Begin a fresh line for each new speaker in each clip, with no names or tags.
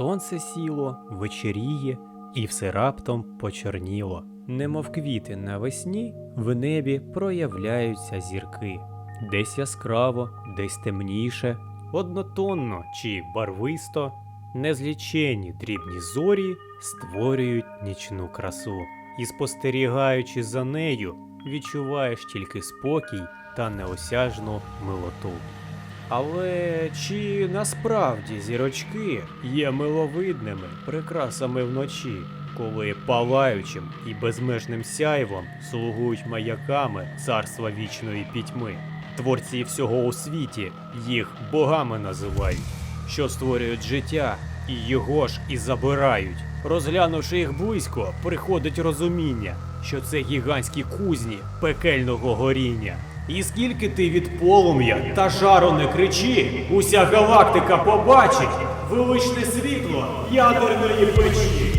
Сонце сіло, вечеріє, і все раптом почорніло. Немов квіти навесні, в небі проявляються зірки. Десь яскраво, десь темніше, однотонно чи барвисто, незліченні дрібні зорі створюють нічну красу. І спостерігаючи за нею, відчуваєш тільки спокій та неосяжну милоту. Але чи насправді зірочки є миловидними прикрасами вночі, коли палаючим і безмежним сяйвом слугують маяками царства вічної пітьми? Творці всього у світі їх богами називають, що створюють життя, і його ж і забирають. Розглянувши їх близько, приходить розуміння, що це гігантські кузні пекельного горіння. І скільки ти від полум'я та жару не кричи, уся галактика побачить величне світло ядерної печі.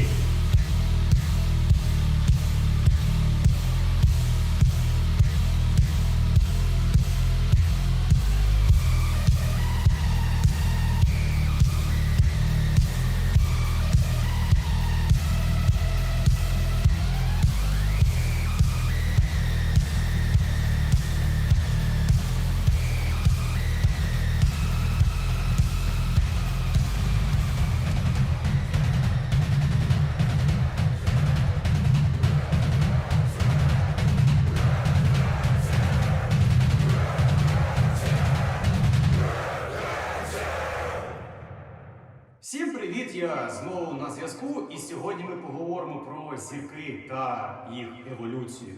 Зірки та їх еволюцію.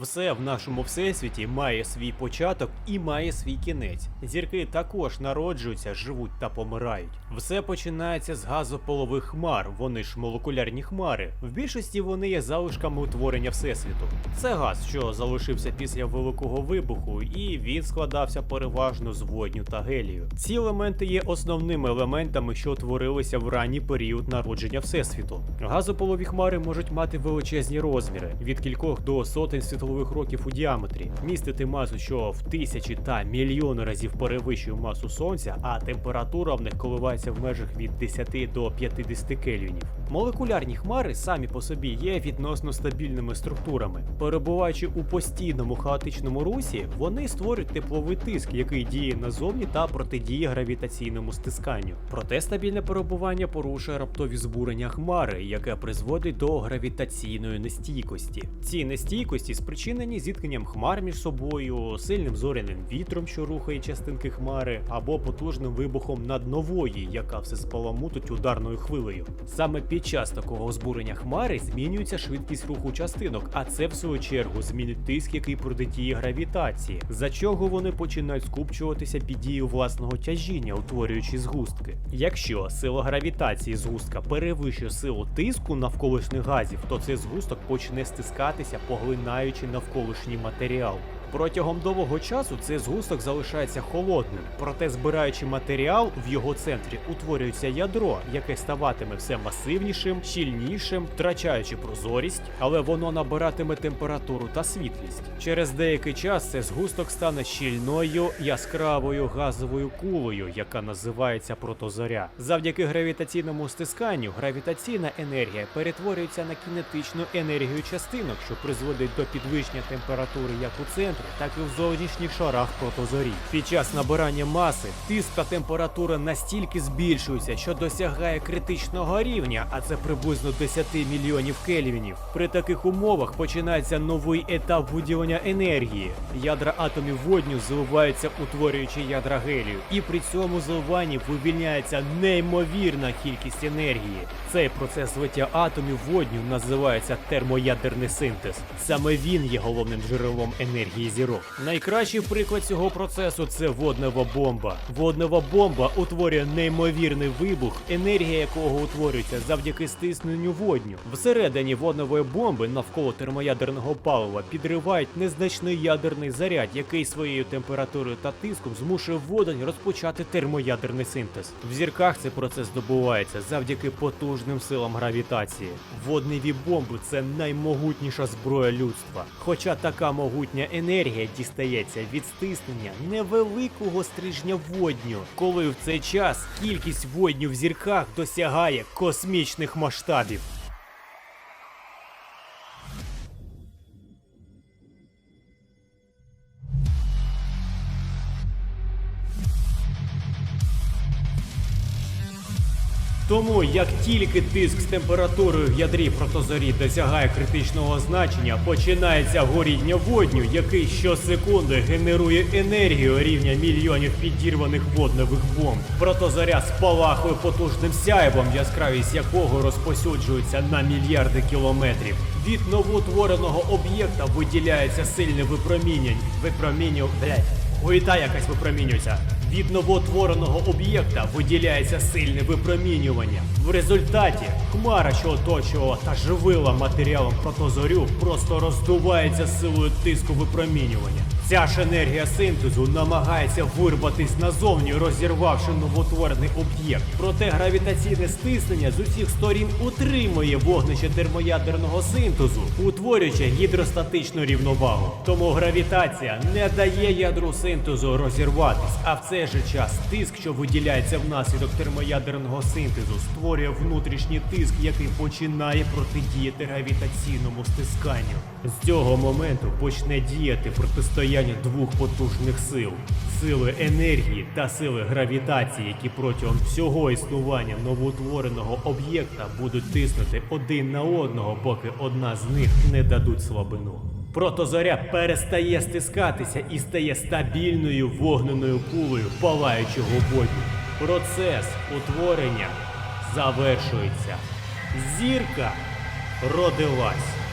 Все в нашому всесвіті має свій початок і має свій кінець. Зірки також народжуються, живуть та помирають. Все починається з газополових хмар, вони ж молекулярні хмари. В більшості вони є залишками утворення всесвіту. Це газ, що залишився після великого вибуху, і він складався переважно з водню та гелію. Ці елементи є основними елементами, що утворилися в ранній період народження всесвіту. Газополові хмари можуть мати величезні розміри від кількох до сотень світлових років у діаметрі, містити масу, що в тисячі та мільйони разів перевищує масу сонця, а температура в них коливається в межах від 10 до 50 кельвінів. Молекулярні хмари самі по собі є відносно стабільними структурами. Перебуваючи у постійному хаотичному русі, вони створюють тепловий тиск, який діє назовні та протидіє гравітаційному стисканню. Проте стабільне перебування порушує раптові збурення хмари, яке призводить до гравітаційної нестійкості. Ці нестійкості спричинені зіткненням хмар між собою, сильним зоряним вітром, що рухає частинки хмари, або потужним вибухом над нової, яка все спаламутить ударною хвилею. Саме під час такого збурення хмари змінюється швидкість руху частинок, а це в свою чергу змінить тиск, який протидіє гравітації, за чого вони починають скупчуватися під дією власного тяжіння, утворюючи згустки. Якщо сила гравітації згустка перевищує силу тиску навколишніх газів, то цей згусток почне стискатися, поглинаючи навколишній матеріал. Протягом довгого часу цей згусток залишається холодним, проте збираючи матеріал в його центрі утворюється ядро, яке ставатиме все масивнішим, щільнішим, втрачаючи прозорість, але воно набиратиме температуру та світлість. Через деякий час цей згусток стане щільною яскравою газовою кулею, яка називається протозоря. Завдяки гравітаційному стисканню гравітаційна енергія перетворюється на кінетичну енергію частинок, що призводить до підвищення температури як у центрі, так і в зовнішніх шарах протозорі. Під час набирання маси тиск та температура настільки збільшуються, що досягає критичного рівня, а це приблизно 10 мільйонів кельвінів. При таких умовах починається новий етап виділення енергії. Ядра атомів водню зливаються, утворюючи ядра гелію, і при цьому зливанні вивільняється неймовірна кількість енергії. Цей процес злиття атомів водню називається термоядерний синтез. Саме він є головним джерелом енергії зірок. Найкращий приклад цього процесу це воднева бомба. Воднева бомба утворює неймовірний вибух, енергія якого утворюється завдяки стисненню водню. Всередині водневої бомби навколо термоядерного палива підривають незначний ядерний заряд, який своєю температурою та тиском змушує водень розпочати термоядерний синтез. В зірках цей процес добувається завдяки потужним силам гравітації. Водневі бомби це наймогутніша зброя людства. Хоча така могутня енергія енергія дістається від стиснення невеликого стрижня водню, коли в цей час кількість водню в зірках досягає космічних масштабів. Тому як тільки тиск з температурою в ядрі протозорі досягає критичного значення, починається горіння водню, який щосекунди генерує енергію рівня мільйонів підірваних водневих бомб. Протозоря спалахує потужним сяйвом, яскравість якого розпосюджується на мільярди кілометрів. Від новоутвореного об'єкта виділяється сильне випромінювання. Випроміню... Блять. Хуїта якась випромінюється. Від новоутвореного об'єкта виділяється сильне випромінювання. В результаті хмара, що оточувала та живила матеріалом протозорю, просто роздувається силою тиску випромінювання. Ця ж енергія синтезу намагається вирватись назовні, розірвавши новоутворений об'єкт. Проте гравітаційне стиснення з усіх сторін утримує вогнище термоядерного синтезу, утворюючи гідростатичну рівновагу. Тому гравітація не дає ядру синтезу розірватись, а в цей же час тиск, що виділяється внаслідок термоядерного синтезу, створює внутрішній тиск, який починає протидіяти гравітаційному стисканню. З цього моменту почне діяти протистояння двох потужних сил сили енергії та сили гравітації, які протягом всього існування новоутвореного об'єкта будуть тиснути один на одного, поки одна з них не дадуть слабину. Протозоря перестає стискатися і стає стабільною вогненою кулею палаючого водню. Процес утворення завершується. Зірка родилась.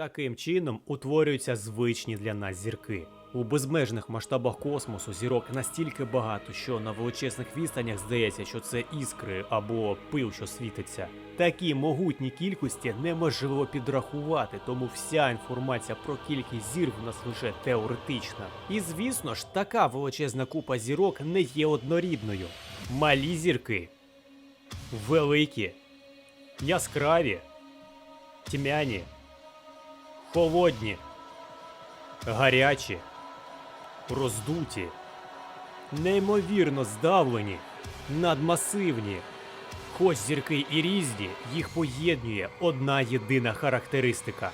Таким чином утворюються звичні для нас зірки. У безмежних масштабах космосу зірок настільки багато, що на величезних відстанях здається, що це іскри або пил, що світиться. Такі могутні кількості неможливо підрахувати, тому вся інформація про кількість зір в нас лише теоретична. І звісно ж, така величезна купа зірок не є однорідною. Малі зірки, великі, яскраві, тьмяні холодні, гарячі, роздуті, неймовірно здавлені, надмасивні. Хоч зірки і різні, їх поєднує одна єдина характеристика.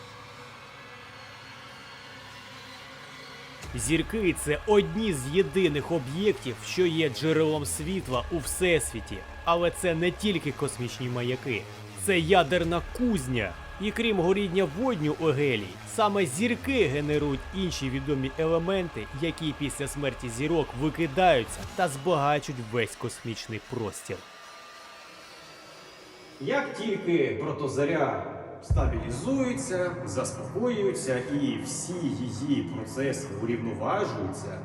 Зірки це одні з єдиних об'єктів, що є джерелом світла у всесвіті. Але це не тільки космічні маяки, це ядерна кузня. І крім горіння водню у гелій, саме зірки генерують інші відомі елементи, які після смерті зірок викидаються та збагачують весь космічний простір.
Як тільки протозаря стабілізується, заспокоюється і всі її процеси урівноважуються,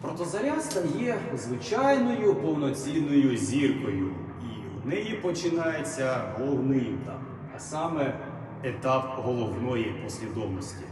протозаря стає звичайною повноцінною зіркою, і в неї починається головний етап, а саме етап головної послідовності.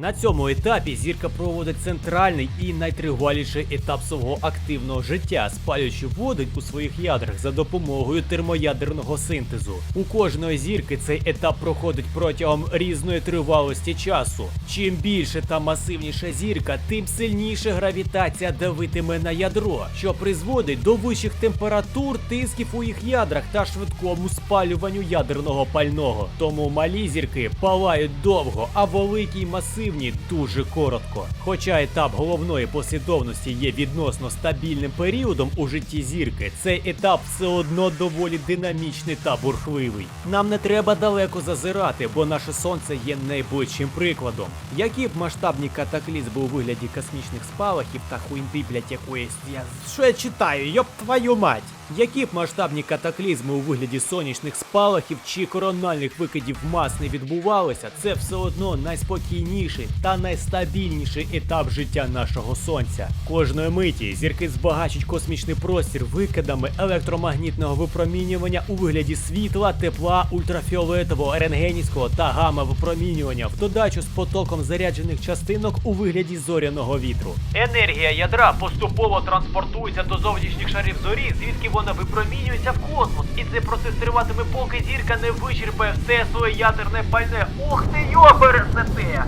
На цьому етапі зірка проводить центральний і найтриваліший етап свого активного життя, спалюючи воду у своїх ядрах за допомогою термоядерного синтезу. У кожної зірки цей етап проходить протягом різної тривалості часу. Чим більше та масивніша зірка, тим сильніше гравітація давитиме на ядро, що призводить до вищих температур, тисків у їх ядрах та швидкому спалюванню ядерного пального. Тому малі зірки палають довго, а великі й масивні дуже коротко. Хоча етап головної послідовності є відносно стабільним періодом у житті зірки, цей етап все одно доволі динамічний та бурхливий. Нам не треба далеко зазирати, бо наше сонце є найближчим прикладом. Які б масштабні катаклізми у вигляді космічних спалахів та хуйнди, блять, якоїсь я що я читаю, йоп твою мать. Які б масштабні катаклізми у вигляді сонячних спалахів чи корональних викидів мас не відбувалися, це все одно найспокійніший найважливіший та найстабільніший етап життя нашого сонця. Кожної миті зірки збагачують космічний простір викидами електромагнітного випромінювання у вигляді світла, тепла, ультрафіолетового, рентгенівського та гамма випромінювання в додачу з потоком заряджених частинок у вигляді зоряного вітру. Енергія ядра поступово транспортується до зовнішніх шарів зорі, звідки вона випромінюється в космос, і цей процес триватиме, поки зірка не вичерпає все своє ядерне пальне. Ух ти йопересете!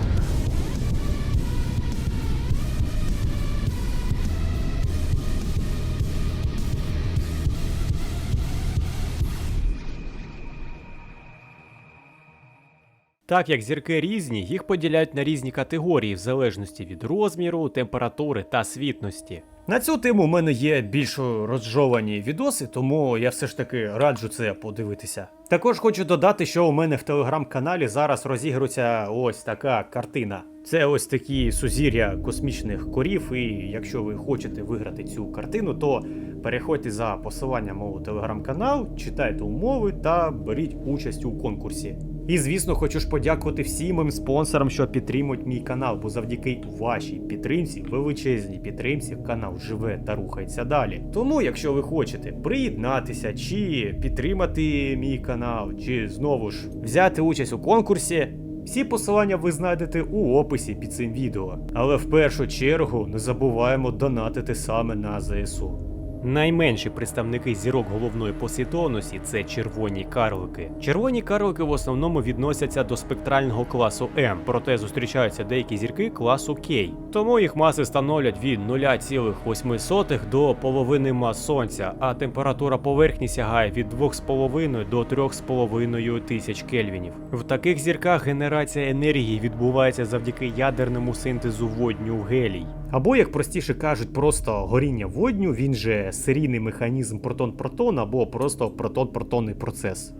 Так як зірки різні, їх поділяють на різні категорії в залежності від розміру, температури та світності. На цю тему у мене є більш розжовані відоси, тому я все ж таки раджу це подивитися. Також хочу додати, що у мене в телеграм-каналі зараз розігрується ось така картина. Це ось такі сузір'я космічних корів, і якщо ви хочете виграти цю картину, то переходьте за посиланням мого телеграм-канал, читайте умови та беріть участь у конкурсі. І звісно, хочу ж подякувати всім моїм спонсорам, що підтримують мій канал, бо завдяки вашій підтримці, величезній підтримці, канал живе та рухається далі. Тому, якщо ви хочете приєднатися чи підтримати мій канал, чи знову ж взяти участь у конкурсі. Всі посилання ви знайдете у описі під цим відео. Але в першу чергу не забуваємо донатити саме на ЗСУ. Найменші представники зірок головної послідовності це червоні карлики. Червоні карлики в основному відносяться до спектрального класу М, проте зустрічаються деякі зірки класу К. Тому їх маси становлять від 0,8 до половини мас сонця, а температура поверхні сягає від 2,5 до 3,5 тисяч кельвінів. В таких зірках генерація енергії відбувається завдяки ядерному синтезу водню гелій. Або, як простіше кажуть, просто горіння водню, він же серійний механізм протон-протон або просто протон-протонний процес.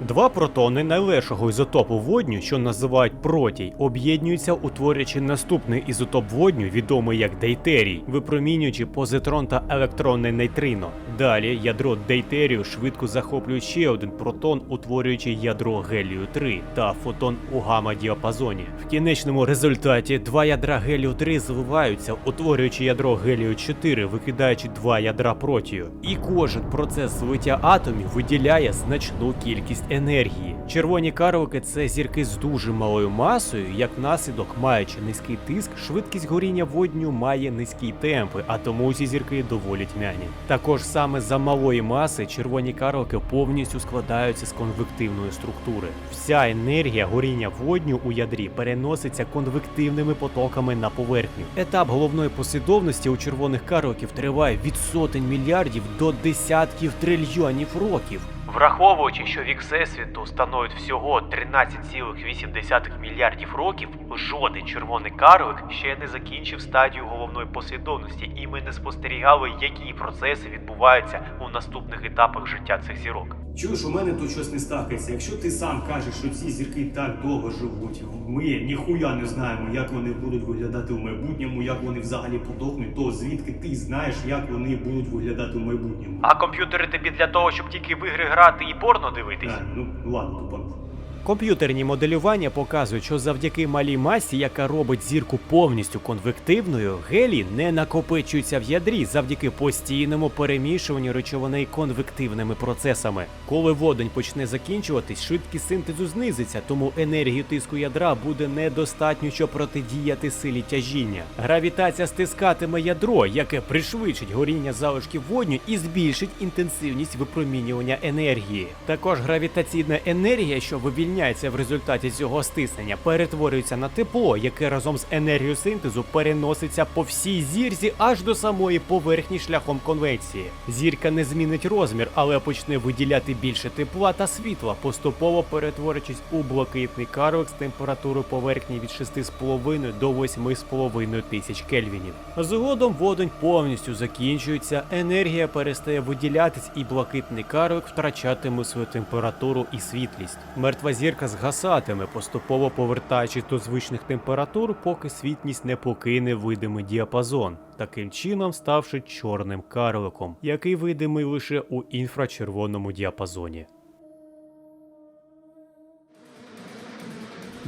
Два протони найлегшого ізотопу водню, що називають протій, об'єднуються, утворюючи наступний ізотоп водню, відомий як дейтерій, випромінюючи позитрон та електронне нейтрино. Далі ядро дейтерію швидко захоплює ще один протон, утворюючи ядро гелію 3 та фотон у гамма-діапазоні. В кінечному результаті два ядра гелію 3 зливаються, утворюючи ядро гелію 4, викидаючи два ядра протію. І кожен процес злиття атомів виділяє значну кількість енергії. Червоні карлики це зірки з дуже малою масою, як наслідок, маючи низький тиск, швидкість горіння водню має низькі темпи, а тому ці зірки доволі тьмяні. Також саме за малої маси червоні карлики повністю складаються з конвективної структури. Вся енергія горіння водню у ядрі переноситься конвективними потоками на поверхню. Етап головної послідовності у червоних карликів триває від сотень мільярдів до десятків трильйонів років. Враховуючи, що вік Всесвіту становить всього 13,8 мільярдів років, жоден червоний карлик ще не закінчив стадію головної послідовності, і ми не спостерігали, які процеси відбуваються у наступних етапах життя цих зірок.
Чуєш, у мене тут щось не стакається. Якщо ти сам кажеш, що ці зірки так довго живуть, ми ніхуя не знаємо, як вони будуть виглядати в майбутньому, як вони взагалі подохнуть, то звідки ти знаєш, як вони будуть виглядати в майбутньому?
А комп'ютери тобі для того, щоб тільки в ігри грати і порно дивитись?
А, ну ладно, тупант.
Комп'ютерні моделювання показують, що завдяки малій масі, яка робить зірку повністю конвективною, гелій не накопичується в ядрі завдяки постійному перемішуванню речовиней конвективними процесами. Коли водень почне закінчуватись, швидкість синтезу знизиться, тому енергію тиску ядра буде недостатньо, щоб протидіяти силі тяжіння. Гравітація стискатиме ядро, яке пришвидшить горіння залишків водню і збільшить інтенсивність випромінювання енергії. Також гравітаційна енергія, що вивільняється в результаті цього стиснення, перетворюється на тепло, яке разом з енергією синтезу переноситься по всій зірзі аж до самої поверхні шляхом конвекції. Зірка не змінить розмір, але почне виділяти більше тепла та світла, поступово перетворюючись у блакитний карлик з температурою поверхні від 6,5 до 8,5 тисяч кельвінів. Згодом водень повністю закінчується, енергія перестає виділятись, і блакитний карлик втрачатиме свою температуру і світлість. Мертва зірка згасатиме, поступово повертаючись до звичних температур, поки світність не покине видимий діапазон, таким чином ставши чорним карликом, який видимий лише у інфрачервоному діапазоні.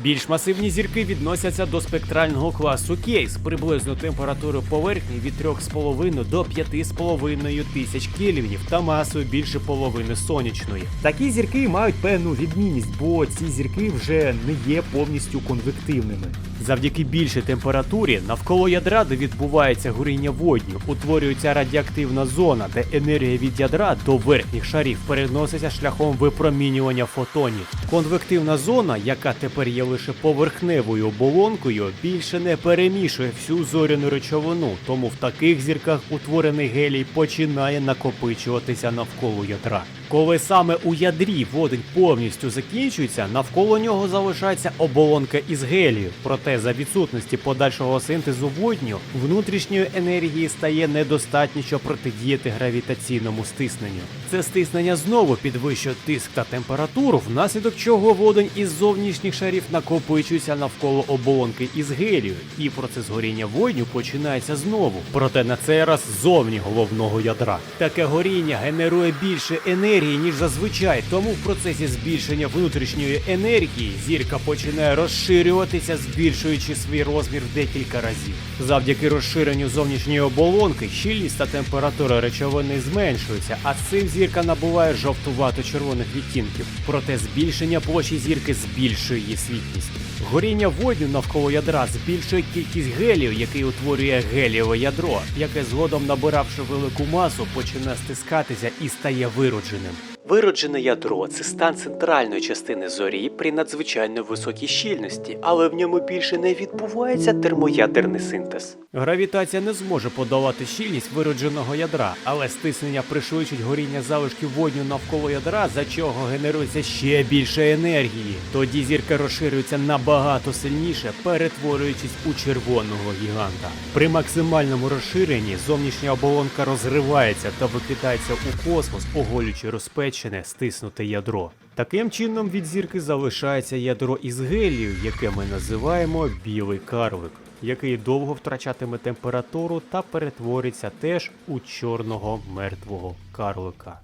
Більш масивні зірки відносяться до спектрального класу Кейс приблизно температурою поверхні від 3,5 до 5,5 тисяч кельвінів та масою більше половини сонячної.
Такі зірки мають певну відмінність, бо ці зірки вже не є повністю конвективними.
Завдяки більшій температурі навколо ядра, де відбувається горіння водню, утворюється радіоактивна зона, де енергія від ядра до верхніх шарів переноситься шляхом випромінювання фотонів. Конвективна зона, яка тепер є лише поверхневою оболонкою, більше не перемішує всю зоряну речовину, тому в таких зірках утворений гелій починає накопичуватися навколо ядра. Коли саме у ядрі водень повністю закінчується, навколо нього залишається оболонка із гелію. Проте за відсутності подальшого синтезу водню внутрішньої енергії стає недостатньо, щоб протидіяти гравітаційному стисненню. Це стиснення знову підвищує тиск та температуру, внаслідок чого водень із зовнішніх шарів накопичується навколо оболонки із гелію, і процес горіння водню починається знову. Проте на цей раз зовні головного ядра. Таке горіння генерує більше енергії, ніж зазвичай, тому в процесі збільшення внутрішньої енергії зірка починає розширюватися, збільшуючи свій розмір в декілька разів. Завдяки розширенню зовнішньої оболонки щільність та температура речовини зменшуються, а цим зірка набуває жовтувато-червоних відтінків. Проте збільшення площі зірки збільшує її світлість. Горіння водню навколо ядра збільшує кількість гелію, який утворює гелієве ядро, яке згодом, набиравши велику масу, почне стискатися і стає виродженим. Вироджене ядро це стан центральної частини зорі при надзвичайно високій щільності, але в ньому більше не відбувається термоядерний синтез. Гравітація не зможе подолати щільність виродженого ядра, але стиснення пришвидшить горіння залишків водню навколо ядра, за чого генерується ще більше енергії. Тоді зірка розширюється набагато сильніше, перетворюючись у червоного гіганта. При максимальному розширенні зовнішня оболонка розривається та викидається у космос, оголюючи розпечене стиснуте ядро. Таким чином від зірки залишається ядро із гелію, яке ми називаємо білий карлик, який довго втрачатиме температуру та перетвориться теж у чорного мертвого карлика.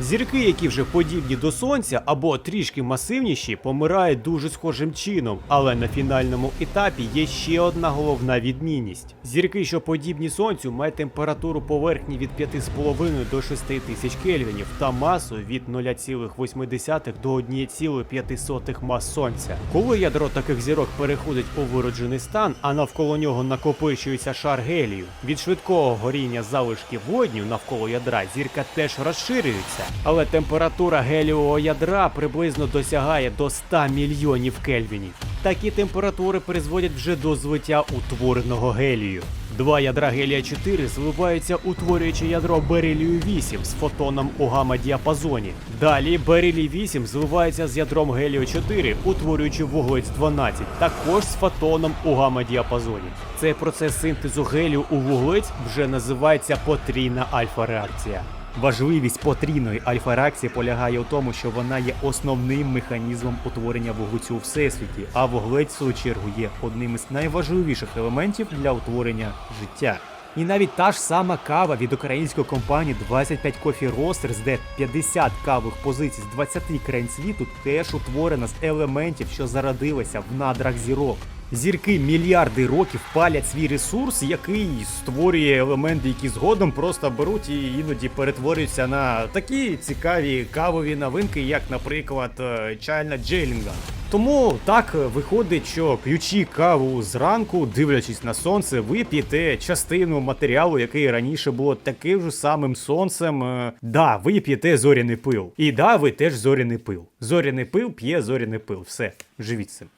Зірки, які вже подібні до сонця або трішки масивніші, помирають дуже схожим чином, але на фінальному етапі є ще одна головна відмінність. Зірки, що подібні сонцю, мають температуру поверхні від 5,5 до 6 тисяч кельвінів та масу від 0,8 до 1,5 мас сонця. Коли ядро таких зірок переходить у вироджений стан, а навколо нього накопичується шар гелію, від швидкого горіння залишків водню навколо ядра зірка теж розширюється, але температура гелієвого ядра приблизно досягає до 100 мільйонів кельвінів. Такі температури призводять вже до злиття утвореного гелію. Два ядра гелія 4 зливаються, утворюючи ядро берилію 8 з фотоном у гамма-діапазоні. Далі берилій 8 зливається з ядром гелію 4, утворюючи вуглець 12, також з фотоном у гамма-діапазоні. Цей процес синтезу гелію у вуглець вже називається потрійна альфа-реакція.
Важливість потрійної альфа-реакції полягає у тому, що вона є основним механізмом утворення вуглецю у всесвіті, а вуглець, в свою чергу, є одним із найважливіших елементів для утворення життя. І навіть та ж сама кава від української компанії 25 Coffee Roasters, де 50 кавових позицій з 20 країн світу, теж утворена з елементів, що зародилися в надрах зірок. Зірки мільярди років палять свій ресурс, який створює елементи, які згодом просто беруть і іноді перетворюються на такі цікаві кавові новинки, як, наприклад, е, чайна джелінга. Тому так виходить, що ключі каву зранку, дивлячись на сонце, ви п'єте частину матеріалу, який раніше було таким же самим сонцем. Е, Да, ви п'єте зоряний пил. І да, ви теж зоряний пил. Зоряний пил п'є зоряний пил. Все, живіть цим.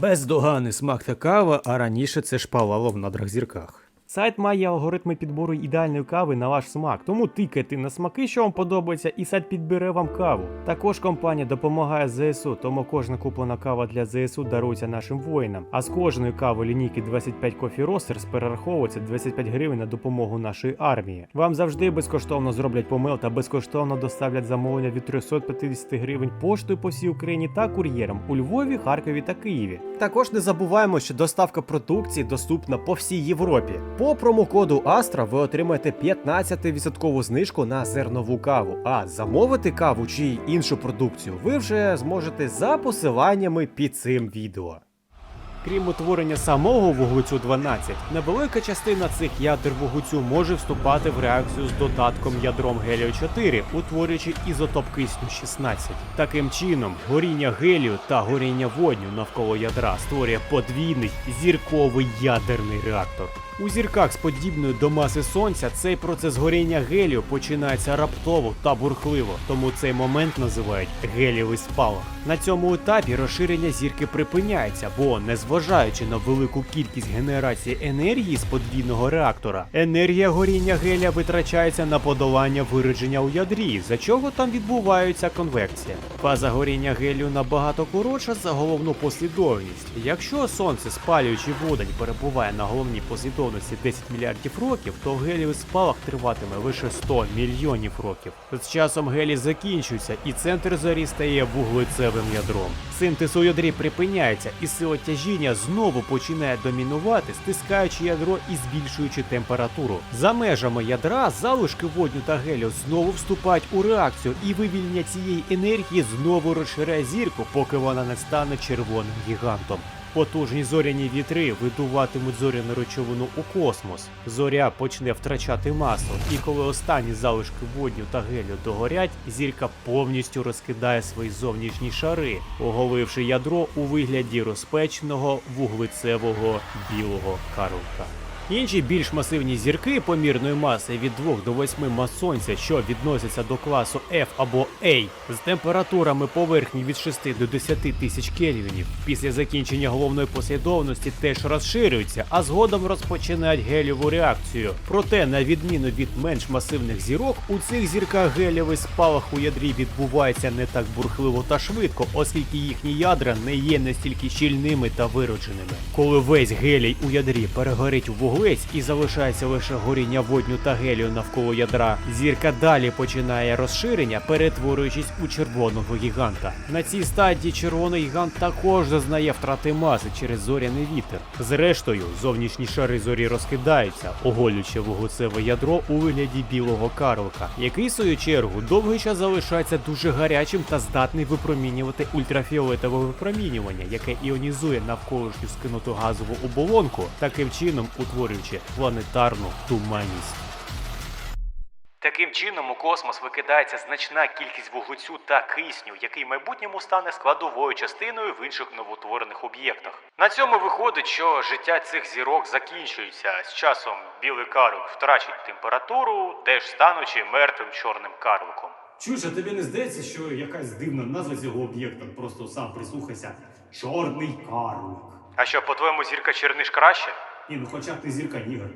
Бездоганний смак та кава, а раніше це ж палало в надрах зірках.
Сайт має алгоритми підбору ідеальної кави на ваш смак, тому тикайте на смаки, що вам подобається, і сайт підбере вам каву. Також компанія допомагає ЗСУ, тому кожна куплена кава для ЗСУ дарується нашим воїнам. А з кожної кави лінійки 25 Coffee Roasters перераховується 25 гривень на допомогу нашої армії. Вам завжди безкоштовно зроблять помил та безкоштовно доставлять замовлення від 350 гривень поштою по всій Україні та кур'єром у Львові, Харкові та Києві. Також не забуваємо, що доставка продукції доступна по всій Європі.
По промокоду Astra ви отримаєте 15% знижку на зернову каву. А замовити каву чи іншу продукцію ви вже зможете за посиланнями під цим відео.
Крім утворення самого вуглецю 12, невелика частина цих ядер вуглецю може вступати в реакцію з додатком ядром гелію 4, утворюючи ізотоп кисню 16. Таким чином, горіння гелію та горіння водню навколо ядра створює подвійний зірковий ядерний реактор. У зірках з подібною до маси сонця цей процес горіння гелію починається раптово та бурхливо, тому цей момент називають гелієвий спалах. На цьому етапі розширення зірки припиняється, бо незважаючи на велику кількість генерації енергії з подвійного реактора, енергія горіння гелія витрачається на подолання виродження у ядрі, за чого там відбувається конвекція. Фаза горіння гелію набагато коротша за головну послідовність. Якщо сонце, спалюючи водень, перебуває на головній послідовності 10 мільярдів років, то гелієвий спалах триватиме лише 100 мільйонів років. З часом гелій закінчується, і центр зорі стає вуглецевим ядром. Синтез у ядрі припиняється, і сила тяжіння знову починає домінувати, стискаючи ядро і збільшуючи температуру. За межами ядра залишки водню та гелію знову вступають у реакцію, і вивільнення цієї енергії знову розширяє зірку, поки вона не стане червоним гігантом. Потужні зоряні вітри видуватимуть зоряну речовину у космос. Зоря почне втрачати масу, і коли останні залишки водню та гелю догорять, зірка повністю розкидає свої зовнішні шари, оголивши ядро у вигляді розпеченого вуглецевого білого карлика. Інші більш масивні зірки помірної маси від 2 до 8 мас сонця, що відносяться до класу F або A, з температурами поверхні від 6 до 10 тисяч кельвінів, після закінчення головної послідовності теж розширюються, а згодом розпочинають гелієву реакцію. Проте, на відміну від менш масивних зірок, у цих зірках гелієвий спалах у ядрі відбувається не так бурхливо та швидко, оскільки їхні ядра не є настільки щільними та виродженими. Коли весь гелій у ядрі перегорить у вуглець і залишається лише горіння водню та гелію навколо ядра, зірка далі починає розширення, перетворюючись у червоного гіганта. На цій стадії червоний гігант також зазнає втрати маси через зоряний вітер. Зрештою, зовнішні шари зорі розкидаються, оголюючи вуглецеве ядро у вигляді білого карлика, який в свою чергу довгий час залишається дуже гарячим та здатний випромінювати ультрафіолетове випромінювання, яке іонізує навколишню скинуту газову оболонку, таким чином утворюючи планетарну туманність. Таким чином у космос викидається значна кількість вуглецю та кисню, який в майбутньому стане складовою частиною в інших новоутворених об'єктах. На цьому виходить, що життя цих зірок закінчується. З часом білий карлик втрачить температуру, теж станучи мертвим чорним карликом.
Чуєш, а тобі не здається, що якась дивна назва цього об'єкта, просто сам прислухайся. Чорний карлик.
А що, по-твоєму, зірка Черниш краще?
Ні, ну хоча б ти зірка Нігер.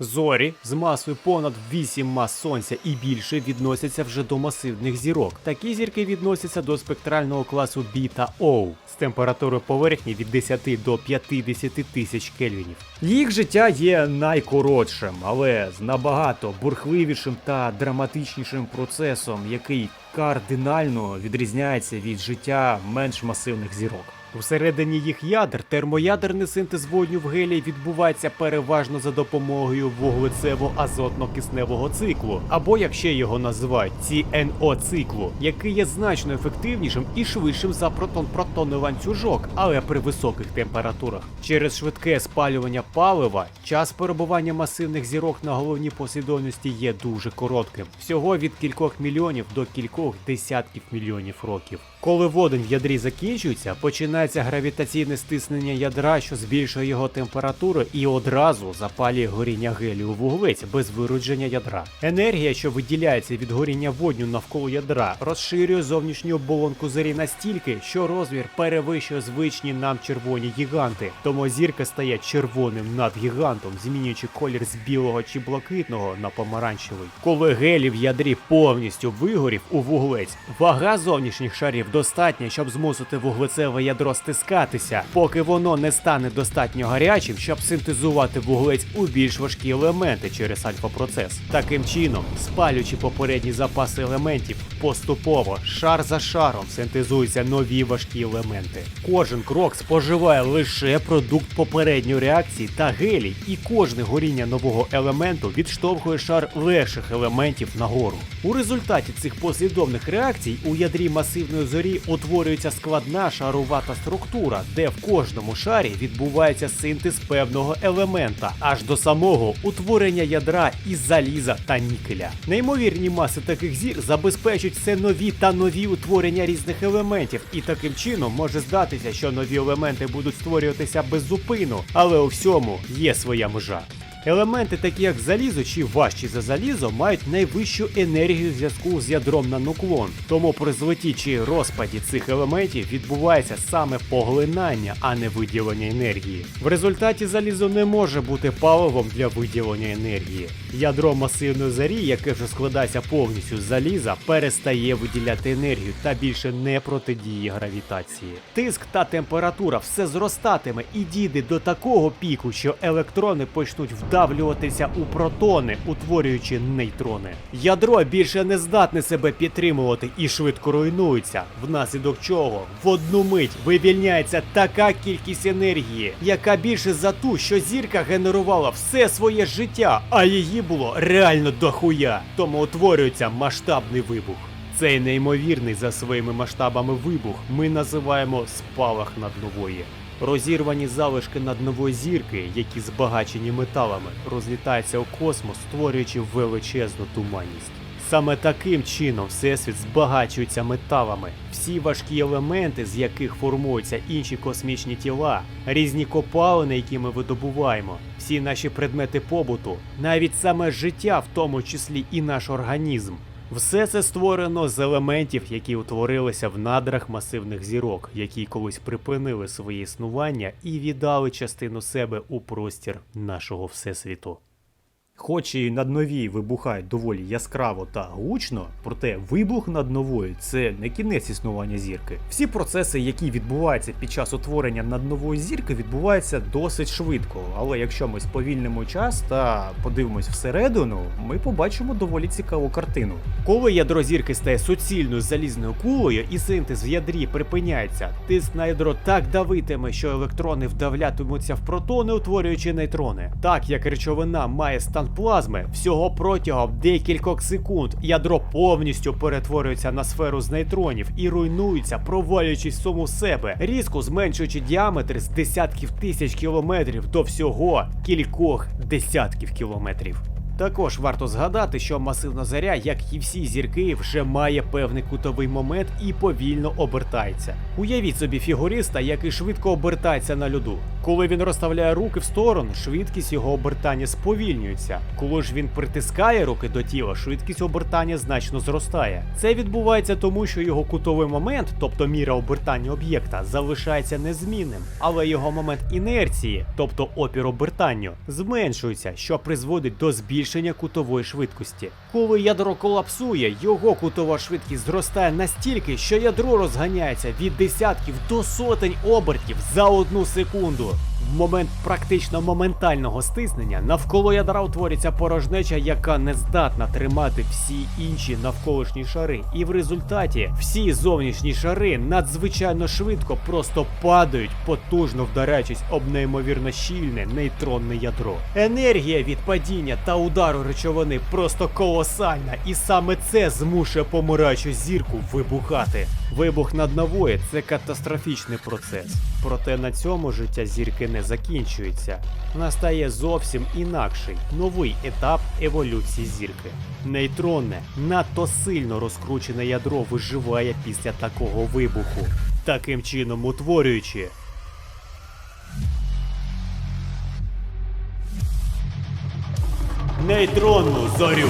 Зорі з масою понад 8 мас сонця і більше відносяться вже до масивних зірок. Такі зірки відносяться до спектрального класу B та O з температурою поверхні від 10 до 50 тисяч кельвінів.
Їх життя є найкоротшим, але з набагато бурхливішим та драматичнішим процесом, який кардинально відрізняється від життя менш масивних зірок.
Всередині їх ядер термоядерний синтез водню в гелії відбувається переважно за допомогою вуглецево-азотно-кисневого циклу, або як ще його називають CNO циклу, який є значно ефективнішим і швидшим за протон-протонний ланцюжок, але при високих температурах. Через швидке спалювання палива час перебування масивних зірок на головній послідовності є дуже коротким, всього від кількох мільйонів до кількох десятків мільйонів років. Коли водень в ядрі закінчується, починається гравітаційне стиснення ядра, що збільшує його температуру і одразу запалює горіння гелію вуглець без виродження ядра. Енергія, що виділяється від горіння водню навколо ядра, розширює зовнішню оболонку зорі настільки, що розмір перевищує звичні нам червоні гіганти. Тому зірка стає червоним над гігантом, змінюючи колір з білого чи блакитного на помаранчевий. Коли гелій в ядрі повністю вигорів у вуглець, вага зовнішніх шарів достатня, щоб змусити вуглецеве ядро стискатися, поки воно не стане достатньо гарячим, щоб синтезувати вуглець у більш важкі елементи через альфа-процес. Таким чином, спалюючи попередні запаси елементів, поступово шар за шаром синтезуються нові важкі елементи. Кожен крок споживає лише продукт попередньої реакції та гелій, і кожне горіння нового елементу відштовхує шар легших елементів нагору. У результаті цих послідовних реакцій у ядрі масивної зорі утворюється складна шарувата структура, де в кожному шарі відбувається синтез певного елемента, аж до самого утворення ядра із заліза та нікеля. Неймовірні маси таких зір забезпечують все нові та нові утворення різних елементів, і таким чином може здатися, що нові елементи будуть створюватися без зупину, але у всьому є своя межа. Елементи, такі як залізо чи важчі за залізо, мають найвищу енергію в зв'язку з ядром на нуклон. Тому при злиті чи розпаді цих елементів відбувається саме поглинання, а не виділення енергії. В результаті залізо не може бути паливом для виділення енергії. Ядро масивної зарі, яке вже складається повністю з заліза, перестає виділяти енергію та більше не протидіє гравітації. Тиск та температура все зростатиме і дійде до такого піку, що електрони почнуть вдавлюватися у протони, утворюючи нейтрони. Ядро більше не здатне себе підтримувати і швидко руйнується, внаслідок чого в одну мить вивільняється така кількість енергії, яка більше за ту, що зірка генерувала все своє життя, а її було реально дохуя. Тому утворюється масштабний вибух. Цей неймовірний за своїми масштабами вибух ми називаємо спалах наднової. Розірвані залишки наднової зірки, які збагачені металами, розлітаються у космос, створюючи величезну туманність. Саме таким чином Всесвіт збагачується металами. Всі важкі елементи, з яких формуються інші космічні тіла, різні копалини, які ми видобуваємо, всі наші предмети побуту, навіть саме життя, в тому числі і наш організм. Все це створено з елементів, які утворилися в надрах масивних зірок, які колись припинили своє існування і віддали частину себе у простір нашого всесвіту. Хоч і над нові вибухають доволі яскраво та гучно, проте вибух над новою це не кінець існування зірки. Всі процеси, які відбуваються під час утворення над нової зірки, відбуваються досить швидко. Але якщо ми сповільнимо час та подивимось всередину, ми побачимо доволі цікаву картину. Коли ядро зірки стає суцільною залізною кулею і синтез в ядрі припиняється, тиск на ядро так давитиме, що електрони вдавлятимуться в протони, утворюючи нейтрони. Так як речовина має стан плазми, всього протягом декількох секунд ядро повністю перетворюється на сферу з нейтронів і руйнується, провалюючись в саму себе, різко зменшуючи діаметр з десятків тисяч кілометрів до всього кількох десятків кілометрів. Також варто згадати, що масивна заря, як і всі зірки, вже має певний кутовий момент і повільно обертається. Уявіть собі фігуриста, який швидко обертається на льоду. Коли він розставляє руки в сторону, швидкість його обертання сповільнюється. Коли ж він притискає руки до тіла, швидкість обертання значно зростає. Це відбувається тому, що його кутовий момент, тобто міра обертання об'єкта, залишається незмінним, але його момент інерції, тобто опір обертанню, зменшується, що призводить до збільшення кутової швидкості. Коли ядро колапсує, його кутова швидкість зростає настільки, що ядро розганяється від десятків до сотень обертів за одну секунду. book. В момент практично моментального стиснення навколо ядра утворюється порожнеча, яка не здатна тримати всі інші навколишні шари. І в результаті всі зовнішні шари надзвичайно швидко просто падають, потужно вдаряючись об неймовірно щільне нейтронне ядро. Енергія від падіння та удару речовини просто колосальна, і саме це змушує помираючу зірку вибухати. Вибух над нової це катастрофічний процес. Проте на цьому життя зірки не закінчується. Настає зовсім інакший новий етап еволюції зірки. Нейтронне, надто сильно розкручене ядро виживає після такого вибуху, таким чином утворюючи. Нейтронну зорю.